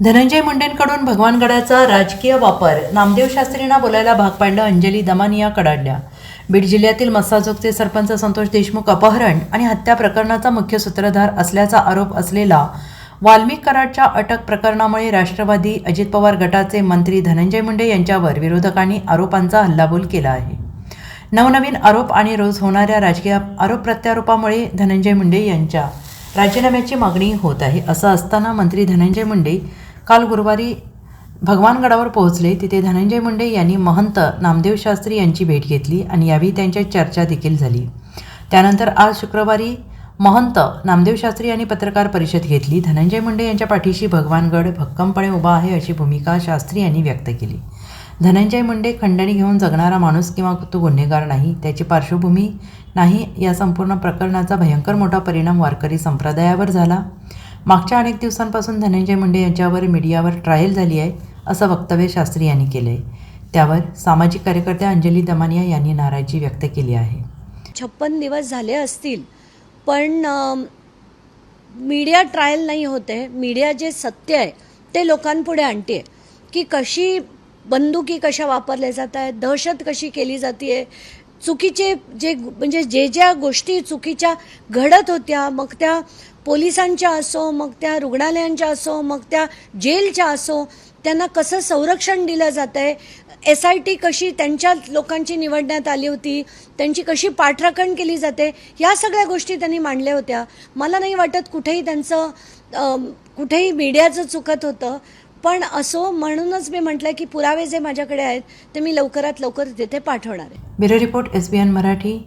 धनंजय मुंडेंकडून भगवानगडाचा राजकीय वापर नामदेव शास्त्रींना बोलायला भाग पाडलं अंजली दमानिया कडाडल्या. बीड जिल्ह्यातील मस्साजोगचे सरपंच संतोष देशमुख अपहरण आणि हत्या प्रकरणाचा मुख्य सूत्रधार असल्याचा आरोप असलेला वाल्मिक कराडच्या अटक प्रकरणामुळे राष्ट्रवादी अजित पवार गटाचे मंत्री धनंजय मुंडे यांच्यावर विरोधकांनी आरोपांचा हल्लाबोल केला आहे. नवनवीन आरोप आणि रोज होणाऱ्या राजकीय आरोप प्रत्यारोपामुळे धनंजय मुंडे यांच्या राजीनाम्याची मागणी होत आहे असं असताना मंत्री धनंजय मुंडे काल गुरुवारी भगवानगडावर पोहोचले. तिथे धनंजय मुंडे यांनी महंत नामदेव शास्त्री यांची भेट घेतली आणि यावेळी त्यांच्या चर्चा देखील झाली. त्यानंतर आज शुक्रवारी महंत नामदेव शास्त्री यांनी पत्रकार परिषद घेतली. धनंजय मुंडे यांच्या पाठीशी भगवानगड भक्कमपणे उभा आहे अशी भूमिका शास्त्री यांनी व्यक्त केली. धनंजय मुंडे खंडणी घेऊन जगणारा माणूस किंवा तो गुन्हेगार नाही त्याची पार्श्वभूमी नाही या संपूर्ण प्रकरणाचा भयंकर मोठा परिणाम वारकरी संप्रदायावर झाला. मागच्या अनेक दिवसांपासून धनंजय मुंडे यांच्यावर मीडियावर ट्रायल झाली आहे असं वक्तव्य शास्त्री यांनी केलं आहे त्यावर सामाजिक कार्यकर्त्या अंजली दमानिया यांनी नाराजी व्यक्त केली आहे. छप्पन दिवस झाले असतील पण मीडिया ट्रायल नाही होते मीडिया जे सत्य आहे ते लोकांपुढे आणते की कशी बंदुकी कशा वापरल्या जात आहेत दहशत कशी केली जाते चुकीचे जे म्हणजे जे ज्या गोष्टी चुकीच्या घडत होत्या मग त्या पोलिसांच्या असो मग त्या रुग्णालयांच्या असो मग त्या जेलच्या असो त्यांना कसं संरक्षण दिलं जात आहे एस आय टी कशी त्यांच्या लोकांची निवडण्यात आली होती? त्यांची कशी पाठराखण केली जाते? या सगळ्या गोष्टी त्यांनी मांडल्या होत्या. मला नाही वाटत कुठेही त्यांचं कुठेही मीडियाचं चुकत होतं. पण असो म्हणूनच मी म्हटलं की पुरावे जे माझ्याकडे आहेत ते मी लवकरात लवकर तिथे पाठवणार आहे. Bureau report S B N Marathi.